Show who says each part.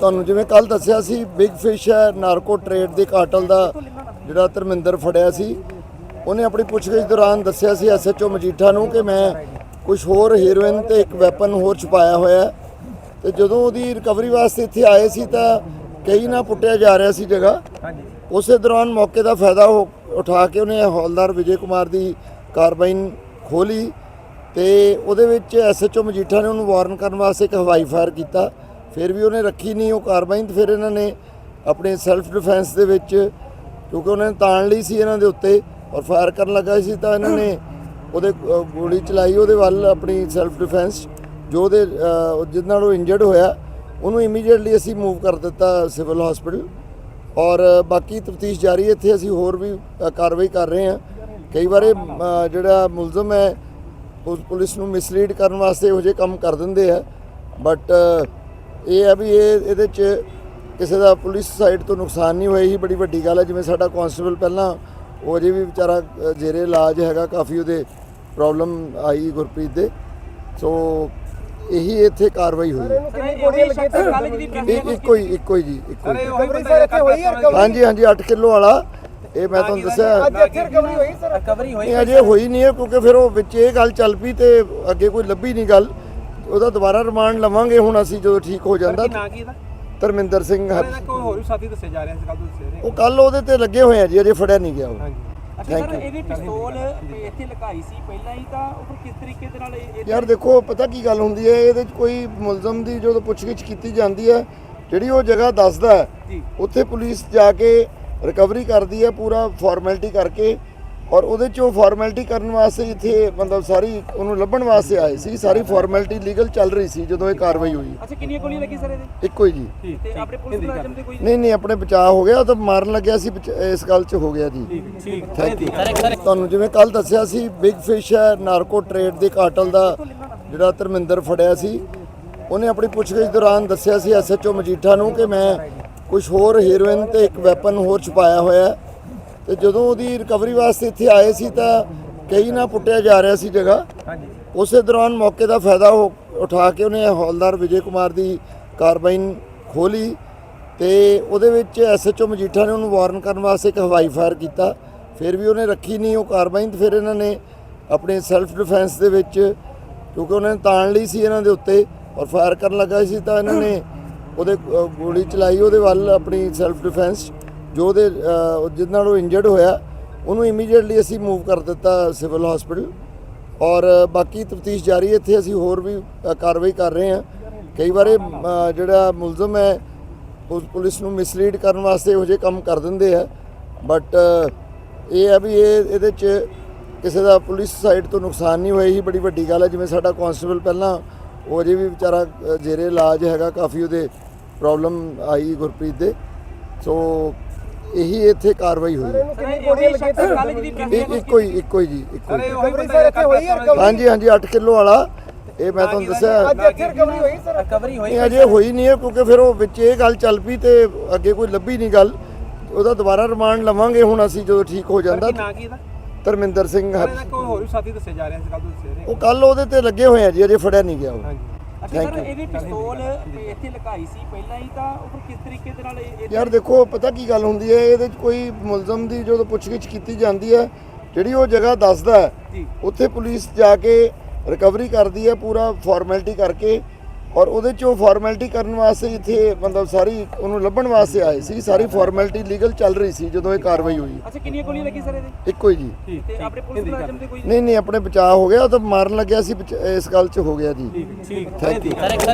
Speaker 1: ਤੁਹਾਨੂੰ ਜਿਵੇਂ ਕੱਲ ਦੱਸਿਆ ਸੀ ਬਿਗ ਫਿਸ਼ ਹੈ ਨਾਰਕੋ ਟ੍ਰੇਡ ਦੇ ਕਾਟਲ ਦਾ ਜਿਹੜਾ ਧਰਮਿੰਦਰ ਫੜਿਆ ਸੀ। ਉਹਨੇ ਆਪਣੀ ਪੁੱਛਗਿੱਛ ਦੌਰਾਨ ਦੱਸਿਆ ਸੀ ਐਸਐਚਓ ਮਜੀਠਾ ਨੂੰ ਕਿ ਮੈਂ ਕੁਝ ਹੋਰ ਹੀਰੋਇਨ ਤੇ ਇੱਕ ਵੈਪਨ ਹੋਰ ਛੁਪਾਇਆ ਹੋਇਆ। ਤੇ ਜਦੋਂ ਉਹਦੀ ਰਿਕਵਰੀ ਵਾਸਤੇ ਇੱਥੇ ਆਏ ਸੀ ਤਾਂ ਕਈ ਨਾ ਪੁੱਟਿਆ ਜਾ ਰਿਹਾ ਸੀ ਜਗ੍ਹਾ। ਉਸੇ ਦੌਰਾਨ ਮੌਕੇ ਦਾ ਫਾਇਦਾ ਉਠਾ ਕੇ ਉਹਨੇ ਹੌਲਦਾਰ ਵਿਜੇ ਕੁਮਾਰ ਦੀ ਕਾਰਬਾਈਨ ਖੋਲੀ ਤੇ ਉਹਦੇ ਵਿੱਚ ਐਸਐਚਓ ਮਜੀਠਾ ਨੇ ਉਹਨੂੰ ਵਾਰਨ ਕਰਨ ਵਾਸਤੇ ਇੱਕ ਹਵਾਈ ਫਾਇਰ ਕੀਤਾ। ਫਿਰ ਵੀ ਉਹਨੇ ਰੱਖੀ ਨਹੀਂ ਉਹ ਕਾਰਵਾਈ ਤੇ ਫਿਰ ਇਹਨਾਂ ਨੇ ਆਪਣੇ ਸੈਲਫ ਡਿਫੈਂਸ ਦੇ ਵਿੱਚ ਕਿਉਂਕਿ ਉਹਨਾਂ ਨੇ ਤਾਣ ਲਈ ਸੀ ਇਹਨਾਂ ਦੇ ਉੱਤੇ ਔਰ ਫਾਇਰ ਕਰਨ ਲੱਗਾ ਸੀ ਤਾਂ ਇਹਨਾਂ ਨੇ ਉਹਦੇ ਗੋਲੀ ਚਲਾਈ ਉਹਦੇ ਵੱਲ ਆਪਣੀ ਸੈਲਫ ਡਿਫੈਂਸ ਜੋ ਉਹਦੇ ਅ, ਨਾਲ ਉਹ ਇੰਜਰਡ ਹੋਇਆ ਉਹਨੂੰ ਇਮੀਡੀਏਟਲੀ ਅਸੀਂ ਮੂਵ ਕਰ ਦਿੱਤਾ ਸਿਵਲ ਹਸਪੀਟਲ ਔਰ ਬਾਕੀ ਤਫਤੀਸ਼ ਜਾਰੀ ਹੈ ਇੱਥੇ ਅਸੀਂ ਹੋਰ ਵੀ ਕਾਰਵਾਈ ਕਰ ਰਹੇ ਹਾਂ। ਕਈ ਵਾਰੇ ਜਿਹੜਾ ਮੁਲਜ਼ਮ ਹੈ ਪੁ- ਪੁਲਿਸ ਨੂੰ ਮਿਸਲੀਡ ਕਰਨ ਵਾਸਤੇ ਇਹੋ ਜਿਹੇ ਕੰਮ ਕਰ ਦਿੰਦੇ ਆ ਬਟ ਇਹ ਹੈ ਵੀ ਇਹ ਇਹਦੇ ਚ ਕਿਸੇ ਦਾ ਪੁਲਿਸ ਸਾਈਡ ਤੋਂ ਨੁਕਸਾਨ ਨਹੀਂ ਹੋਇਆ ਹੀ ਬੜੀ ਵੱਡੀ ਗੱਲ ਹੈ। ਜਿਵੇਂ ਸਾਡਾ ਕਾਂਸਟੇਬਲ ਪਹਿਲਾਂ ਉਹ ਅਜੇ ਵੀ ਵਿਚਾਰਾ ਜੇਰੇ ਇਲਾਜ ਹੈਗਾ ਕਾਫੀ ਉਹਦੇ ਪ੍ਰੋਬਲਮ ਆਈ ਗੁਰਪ੍ਰੀਤ ਦੇ। ਸੋ ਇਹੀ ਇੱਥੇ ਕਾਰਵਾਈ ਹੋਈ। ਇੱਕੋ ਹੀ ਇੱਕੋ ਹੀ ਜੀ ਇੱਕੋ ਹੀ। ਹਾਂਜੀ ਹਾਂਜੀ 8 ਕਿਲੋ ਵਾਲਾ। ਇਹ ਮੈਂ ਤੁਹਾਨੂੰ ਦੱਸਿਆ।
Speaker 2: ਰਿਕਵਰੀ ਹੋਈ ਸਰ?
Speaker 3: ਰਿਕਵਰੀ ਹੋਈ
Speaker 1: ਇਹ ਅਜੇ ਹੋਈ ਨਹੀਂ ਹੈ ਕਿਉਂਕਿ ਫਿਰ ਉਹ ਵਿੱਚ ਇਹ ਗੱਲ ਚੱਲ ਪਈ ਤੇ ਅੱਗੇ ਕੋਈ ਲੱਭੀ ਨਹੀਂ ਗੱਲ। ਉਹਦਾ ਦੁਬਾਰਾ ਰਿਮਾਂਡ ਲਵਾਂਗੇ ਹੁਣ ਅਸੀਂ ਜਦੋਂ ਠੀਕ ਹੋ ਜਾਂਦਾ।
Speaker 3: ਨਾ ਕੀ ਦਾ
Speaker 1: ਧਰਮਿੰਦਰ ਸਿੰਘ ਹਰ
Speaker 3: ਇਹਦਾ ਕੋਈ ਹੋਰ ਵੀ ਸਾਥੀ ਦੱਸੇ ਜਾ ਰਹੇ ਸੀ ਕੱਲ ਤੋਂ ਦੱਸੇ ਰਹੇ।
Speaker 1: ਉਹ ਕੱਲ ਉਹਦੇ ਤੇ ਲੱਗੇ ਹੋਏ ਆ ਜੀ ਅਜੇ ਫੜਿਆ ਨਹੀਂ ਗਿਆ ਉਹ।
Speaker 3: ਹਾਂਜੀ।
Speaker 2: ਅੱਛਾ
Speaker 1: Thank
Speaker 2: ਸਰ
Speaker 1: you.
Speaker 2: ਇਹਦੀ ਪਿਸਤੌਲ ਇੱਥੇ ਲਗਾਈ ਸੀ ਪਹਿਲਾਂ ਹੀ ਤਾਂ ਉਹ ਫਿਰ ਕਿਸ ਤਰੀਕੇ ਦੇ ਨਾਲ ਇਹ
Speaker 1: ਯਾਰ ਦੇਖੋ ਪਤਾ ਕੀ ਗੱਲ ਹੁੰਦੀ ਹੈ ਇਹਦੇ ਚ ਕੋਈ ਮੁਲਜ਼ਮ ਦੀ ਜਦੋਂ ਪੁੱਛਗਿੱਛ ਕੀਤੀ ਜਾਂਦੀ ਹੈ ਜਿਹੜੀ ਉਹ ਜਗ੍ਹਾ ਦੱਸਦਾ ਹੈ
Speaker 2: ਜੀ।
Speaker 1: ਉੱਥੇ ਪੁਲਿਸ ਜਾ ਕੇ ਰਿਕਵਰੀ ਕਰਦੀ ਹੈ ਪੂਰਾ ਫਾਰਮੈਲਿਟੀ ਕਰਕੇ। ਔਰ ਉਹਦੇ ਚੋਂ ਫਾਰਮੈਲਿਟੀ ਕਰਨ ਵਾਸਤੇ ਇੱਥੇ ਮਤਲਬ ਸਾਰੀ ਉਹਨੂੰ ਲੱਭਣ ਵਾਸਤੇ ਆਏ ਸੀ ਸਾਰੀ ਫਾਰਮੈਲਿਟੀ ਲੀਗਲ ਚੱਲ ਰਹੀ ਸੀ ਜਦੋਂ ਇਹ ਕਾਰਵਾਈ ਹੋਈ।
Speaker 2: ਅੱਛਾ ਕਿੰਨੀਆਂ ਗੋਲੀਆਂ ਲੱਗੀ ਸਰ ਇਹਦੇ?
Speaker 1: ਇੱਕੋ ਹੀ ਜੀ।
Speaker 2: ਤੇ ਆਪਣੇ ਪੁਲਿਸ ਮੁਲਾਜ਼ਮ ਤੇ ਕੋਈ
Speaker 1: ਨਹੀਂ ਨਹੀਂ ਆਪਣੇ ਬਚਾਅ ਹੋ ਗਿਆ ਉਹ ਤਾਂ ਮਾਰਨ ਲੱਗਿਆ ਸੀ ਬਚ- ਇਸ ਗੱਲ 'ਚ ਹੋ ਗਿਆ ਜੀ।
Speaker 3: ਠੀਕ
Speaker 1: ਥੈਂਕ ਯੂ ਤੁਹਾਨੂੰ ਜਿਵੇਂ ਕੱਲ ਦੱਸਿਆ ਸੀ ਬਿਗ ਫਿਸ਼ ਹੈ ਨਾਰਕੋ ਟ੍ਰੇਡ ਦੇ ਕਾਟਲ ਦਾ ਜਿਹੜਾ ਧਰਮਿੰਦਰ ਫੜਿਆ ਸੀ ਉਹਨੇ ਆਪਣੀ ਪੁੱਛਗਿੱਛ ਦੌਰਾਨ ਦੱਸਿਆ ਸੀ ਐਸਐਚਓ ਮਜੀਠਾ ਨੂੰ ਕਿ ਮੈਂ ਕੁਝ ਹੋਰ ਹੀਰੋਇਨ ਤੇ ਇੱਕ ਵੈਪਨ ਹੋਰ ਛੁਪਾਇਆ ਹੋਇਆ ਹੈ। ਤੇ ਜਦੋਂ ਉਹਦੀ ਰਿਕਵਰੀ ਵਾਸਤੇ ਇੱਥੇ ਆਏ ਸੀ ਤਾਂ ਕਈ ਨਾ ਪੁੱਟਿਆ ਜਾ ਰਿਹਾ ਸੀ ਜਗ੍ਹਾ।
Speaker 3: ਹਾਂਜੀ।
Speaker 1: ਉਸੇ ਦੌਰਾਨ ਮੌਕੇ ਦਾ ਫਾਇਦਾ ਉਠਾ ਕੇ ਉਹਨੇ ਹੌਲਦਾਰ ਵਿਜੇ ਕੁਮਾਰ ਦੀ ਕਾਰਬਾਈਨ ਖੋਲੀ ਤੇ ਉਹਦੇ ਵਿੱਚ ਐਸਐਚਓ ਮਜੀਠਾ ਨੇ ਉਹਨੂੰ ਵਾਰਨ ਕਰਨ ਵਾਸਤੇ ਇੱਕ ਹਵਾਈ ਫਾਇਰ ਕੀਤਾ। ਫਿਰ ਵੀ ਉਹਨੇ ਰੱਖੀ ਨਹੀਂ ਉਹ ਕਾਰਬਾਈਨ ਫਿਰ ਇਹਨਾਂ ਨੇ ਆਪਣੇ ਸੈਲਫ ਡਿਫੈਂਸ ਦੇ ਵਿੱਚ ਕਿਉਂਕਿ ਉਹਨਾਂ ਨੇ ਤਾਣ ਲਈ ਸੀ ਇਹਨਾਂ ਦੇ ਉੱਤੇ ਔਰ ਫਾਇਰ ਕਰਨ ਲੱਗਾ ਸੀ ਤਾਂ ਇਹਨਾਂ ਨੇ ਉਹਦੇ ਗੋਲੀ ਚਲਾਈ ਉਹਦੇ ਵੱਲ ਆਪਣੀ ਸੈਲਫ ਡਿਫੈਂਸ ਜੋ ਉਹਦੇ ਅ, ਜਿਹਦੇ ਨਾਲ ਉਹ ਇੰਜਰਡ ਹੋਇਆ ਉਹਨੂੰ ਇਮੀਡੀਏਟਲੀ ਅਸੀਂ ਮੂਵ ਕਰ ਦਿੱਤਾ ਸਿਵਲ ਹਸਪੀਟਲ ਔਰ ਬਾਕੀ ਤਫਤੀਸ਼ ਜਾਰੀ ਹੈ ਇੱਥੇ ਅਸੀਂ ਹੋਰ ਵੀ ਕਾਰਵਾਈ ਕਰ ਰਹੇ ਹਾਂ। ਕਈ ਵਾਰ ਜਿਹੜਾ ਮੁਲਜ਼ਮ ਹੈ ਪੁ- ਪੁਲਿਸ ਨੂੰ ਮਿਸਲੀਡ ਕਰਨ ਵਾਸਤੇ ਇਹੋ ਜਿਹੇ ਕੰਮ ਕਰ ਦਿੰਦੇ ਆ। ਬਟ ਇਹ ਹੈ ਵੀ ਇਹ ਇਹਦੇ ਚ ਕਿਸੇ ਦਾ ਪੁਲਿਸ ਸਾਈਡ ਤੋਂ ਨੁਕਸਾਨ ਨਹੀਂ ਹੋਇਆ। ਹੀ ਬੜੀ ਵੱਡੀ ਗੱਲ ਹੈ ਜਿਵੇਂ ਸਾਡਾ ਕਾਂਸਟੇਬਲ ਪਹਿਲਾਂ ਉਹ ਅਜੇ ਵੀ ਵਿਚਾਰਾ ਜੇਰੇ ਇਲਾਜ ਹੈਗਾ ਕਾਫੀ ਉਹਦੇ ਪ੍ਰੋਬਲਮ ਆਈ ਗੁਰਪ੍ਰੀਤ ਦੇ। ਸੋ ਇਹੀ ਇੱਥੇ ਕਾਰਵਾਈ ਹੋਈ ਹੈ।
Speaker 2: ਕਿੰਨੀ ਗੋਲੀਆਂ ਲੱਗੀਆਂ ਤੇ ਕੱਲ ਜਿਹੜੀ
Speaker 1: ਇਹ ਇੱਕੋ ਹੀ ਇੱਕੋ ਹੀ ਜੀ ਇੱਕੋ ਹੀ।
Speaker 2: ਰਿਕਵਰੀ ਸਰ ਇੱਥੇ ਹੋਈ ਹੈ ਰਿਕਵਰੀ
Speaker 1: ਹਾਂਜੀ ਹਾਂਜੀ 8 ਕਿਲੋ ਵਾਲਾ। ਇਹ ਮੈਂ ਤੁਹਾਨੂੰ ਦੱਸਿਆ।
Speaker 2: ਅੱਜ ਇੱਥੇ ਰਿਕਵਰੀ ਹੋਈ ਸਰ।
Speaker 3: ਰਿਕਵਰੀ ਹੋਈ
Speaker 1: ਇਹ ਅਜੇ ਹੋਈ ਨਹੀਂ ਹੈ ਕਿਉਂਕਿ ਫਿਰ ਉਹ ਵਿੱਚ ਇਹ ਗੱਲ ਚੱਲ ਪਈ ਤੇ ਅੱਗੇ ਕੋਈ ਲੱਭੀ ਨਹੀਂ ਗੱਲ। ਉਹਦਾ ਦੁਬਾਰਾ ਰਿਮਾਂਡ ਲਵਾਂਗੇ ਹੁਣ ਅਸੀਂ ਜਦੋਂ ਠੀਕ ਹੋ ਜਾਂਦਾ।
Speaker 3: ਨਾ ਕੀ ਦਾ
Speaker 1: ਧਰਮਿੰਦਰ ਸਿੰਘ ਹਰ
Speaker 3: ਕੋਈ ਹੋਰ ਵੀ ਸਾਥੀ ਦੱਸੇ ਜਾ ਰਹੇ ਸੀ ਕੱਲ ਤੋਂ ਦੱਸੇ ਰਹੇ
Speaker 1: ਉਹ ਕੱਲ ਉਹਦੇ ਤੇ ਲੱਗੇ ਹੋਏ ਆ ਜੀ ਅਜੇ ਫੜਿਆ ਨਹੀਂ ਗਿਆ ਉਹ।
Speaker 3: ਹਾਂਜੀ।
Speaker 2: ਅੱਛਾ
Speaker 1: Thank
Speaker 2: ਸਰ
Speaker 1: you.
Speaker 2: ਇਹਦੀ ਪਿਸਤੌਲ ਇੱਥੇ ਲਗਾਈ ਸੀ ਪਹਿਲਾਂ ਹੀ ਤਾਂ ਉਹ ਫਿਰ ਕਿਸ ਤਰੀਕੇ ਦੇ ਨਾਲ ਇਹ
Speaker 1: ਯਾਰ ਦੇਖੋ ਪਤਾ ਕੀ ਗੱਲ ਹੁੰਦੀ ਹੈ ਇਹਦੇ ਚ ਕੋਈ ਮੁਲਜ਼ਮ ਦੀ ਜਦੋਂ ਪੁੱਛਗਿੱਛ ਕੀਤੀ ਜਾਂਦੀ ਹੈ ਜਿਹੜੀ ਉਹ ਜਗ੍ਹਾ ਦੱਸਦਾ ਹੈ
Speaker 2: ਜੀ
Speaker 1: ਉੱਥੇ ਪੁਲਿਸ ਜਾ ਕੇ ਰਿਕਵਰੀ ਕਰਦੀ ਹੈ ਪੂਰਾ ਫਾਰਮੈਲਿਟੀ ਕਰਕੇ ਔਰ ਉਹਦੇ ਚੋਂ ਫਾਰਮੈਲਿਟੀ ਕਰਨ ਵਾਸਤੇ ਇੱਥੇ ਮਤਲਬ ਸਾਰੀ ਉਹਨੂੰ ਲੱਭਣ ਵਾਸਤੇ ਆਏ ਸੀ ਸਾਰੀ ਫਾਰਮੈਲਿਟੀ ਲੀਗਲ ਚੱਲ ਰਹੀ ਸੀ ਜਦੋਂ ਇਹ ਕਾਰਵਾਈ ਹੋਈ।
Speaker 2: ਅੱਛਾ ਕਿੰਨੀਆਂ ਗੋਲੀਆਂ ਲੱਗੀ ਸਰ ਇਹਦੇ?
Speaker 1: ਇੱਕੋ ਹੀ ਜੀ।
Speaker 2: ਤੇ ਆਪਣੇ ਪੁਲਿਸ ਮੁਲਾਜ਼ਮ ਤੇ ਕੋਈ?
Speaker 1: ਨਹੀਂ ਨਹੀਂ ਆਪਣੇ ਬਚਾਅ ਹੋ ਗਿਆ ਉਹ ਤਾਂ ਮਾਰਨ ਲੱਗਿਆ ਸੀ ਬਚ- ਇਸ ਗੱਲ 'ਚ ਹੋ ਗਿਆ ਜੀ।
Speaker 3: ਠੀਕ
Speaker 1: ਥੈਂਕ ਯੂ